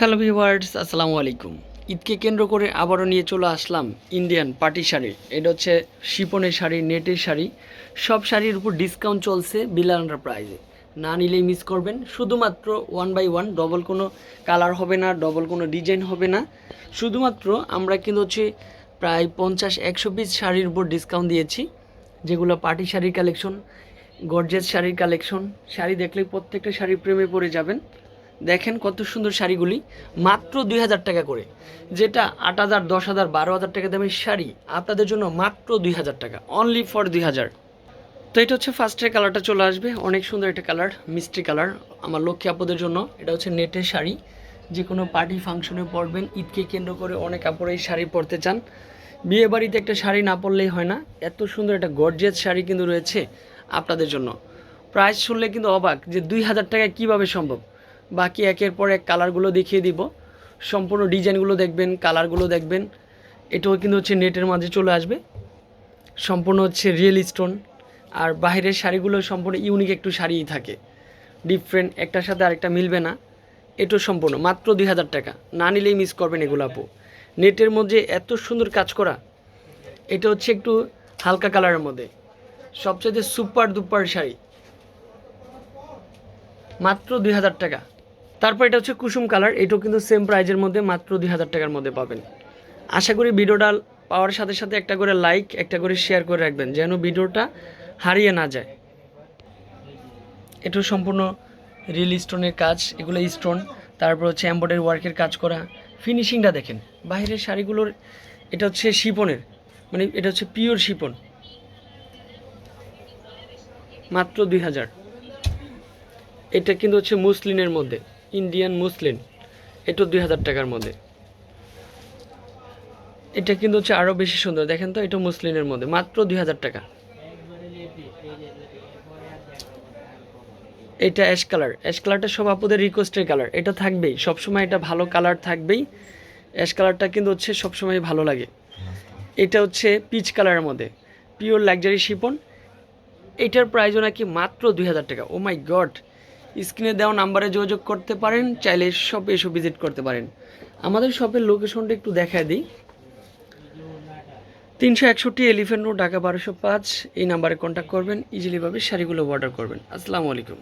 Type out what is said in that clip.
Hello viewers আসসালামু আলাইকুম। ঈদকে কেন্দ্র করে আবারও নিয়ে চলে আসলাম ইন্ডিয়ান পার্টি শাড়ি। এটা হচ্ছে শিপনের শাড়ি, নেটের শাড়ি। সব শাড়ির উপর ডিসকাউন্ট চলছে বিলান্ডার প্রাইজে না নিলেই মিস করবেন। শুধুমাত্র ওয়ান বাই ওয়ান ডবল কোনো কালার হবে না ডবল কোনো ডিজাইন হবে না। শুধুমাত্র আমরা কিন্তু হচ্ছে প্রায় পঞ্চাশ, একশো পিস শাড়ির উপর ডিসকাউন্ট দিয়েছি। যেগুলো পার্টি শাড়ির কালেকশন গর্জেস শাড়ির কালেকশন শাড়ি দেখলে প্রত্যেকটা শাড়ির প্রেমে পড়ে যাবেন। দেখেন কত সুন্দর শাড়িগুলি, মাত্র দুই হাজার টাকা করে। যেটা আট হাজার, দশ হাজার, বারো হাজার টাকা দামের শাড়ি, আপনাদের জন্য মাত্র দুই হাজার টাকা অনলি ফর দুই হাজার। তো এটা হচ্ছে ফার্স্টের কালারটা চলে আসবে, অনেক সুন্দর একটা কালার মিষ্টি কালার আমার লক্ষ্মী আপদের জন্য। এটা হচ্ছে নেটের শাড়ি যে কোনো পার্টি ফাংশনে পরবেন, ঈদকে কেন্দ্র করে অনেক আপুরা এই শাড়ি পরতে চান। বিয়ে বাড়িতে একটা শাড়ি না পরলেই হয় না, এত সুন্দর একটা গর্জিয়াস শাড়ি কিন্তু রয়েছে আপনাদের জন্য। প্রাইস শুনলে কিন্তু অবাক যে দুই হাজার টাকায় কীভাবে সম্ভব? বাকি একের পর এক কালারগুলো দেখিয়ে দিব। সম্পূর্ণ ডিজাইনগুলো দেখবেন কালারগুলো দেখবেন। এটাও কিন্তু হচ্ছে নেটের মাঝে চলে আসবে। সম্পূর্ণ হচ্ছে রিয়েল স্টোন আর বাইরের শাড়িগুলো সম্পূর্ণ ইউনিক একটু শাড়িই থাকে। ডিফারেন্ট একটার সাথে আরেকটা মিলবে না। এটাও সম্পূর্ণ, মাত্র দুই হাজার টাকা। না নিলেই মিস করবেন এগুলো আপু। নেটের মধ্যে এত সুন্দর কাজ করা। এটা হচ্ছে একটু হালকা কালারের মধ্যে। সবচেয়ে সুপার দুপার শাড়ি। মাত্র দুই হাজার টাকা। তারপর এটা হচ্ছে কুসুম কালার, এটাও কিন্তু সেম প্রাইজের মধ্যে মাত্র দুই হাজার টাকার মধ্যে পাবেন। আশা করি ভিডিওটা পাওয়ার সাথে সাথে একটা করে লাইক একটা করে শেয়ার করে রাখবেন, যেন ভিডিওটা হারিয়ে না যায়। এটাও সম্পূর্ণ রিল স্টোনের কাজ, এগুলো স্টোন তারপর হচ্ছে এম্বয়ডারি ওয়ার্কের কাজ করা। ফিনিশিংটা দেখেন, বাইরের শাড়িগুলোর, এটা হচ্ছে শিপনের মানে এটা হচ্ছে পিওর শিপন মাত্র দুই হাজার এটা কিন্তু হচ্ছে মুসলিনের মধ্যে। ইন্ডিয়ান মুসলিন এটা দুই হাজার টাকার মধ্যে। এটা কিন্তু হচ্ছে আরও বেশি সুন্দর। দেখেন তো, এটা মুসলিনের মধ্যে, মাত্র দুই হাজার টাকা। এটা অ্যাশ কালার। অ্যাশ কালারটা সব আপুদের রিকোয়েস্টের কালার। এটা থাকবেই, সবসময় এটা ভালো কালার থাকবেই। অ্যাশ কালারটা কিন্তু হচ্ছে সবসময় ভালো লাগে। এটা হচ্ছে পিচ কালারের মধ্যে, পিওর লাক্সারি শিপন এটার প্রাইসও নাকি মাত্র দুই হাজার টাকা। ও মাই গড স্ক্রিনে দেওয়া নাম্বারে যোগাযোগ করতে পারেন, চাইলে শপে এসে ভিজিট করতে পারেন। আমাদের শপের লোকেশনটা একটু দেখায় দিই। তিনশো একষট্টি এলিফেন্ট রোড ঢাকা বারোশো পাঁচ, এই নাম্বারে কন্ট্যাক্ট করবেন ইজিলিভাবে শাড়িগুলো অর্ডার করবেন। আসসালামু আলাইকুম।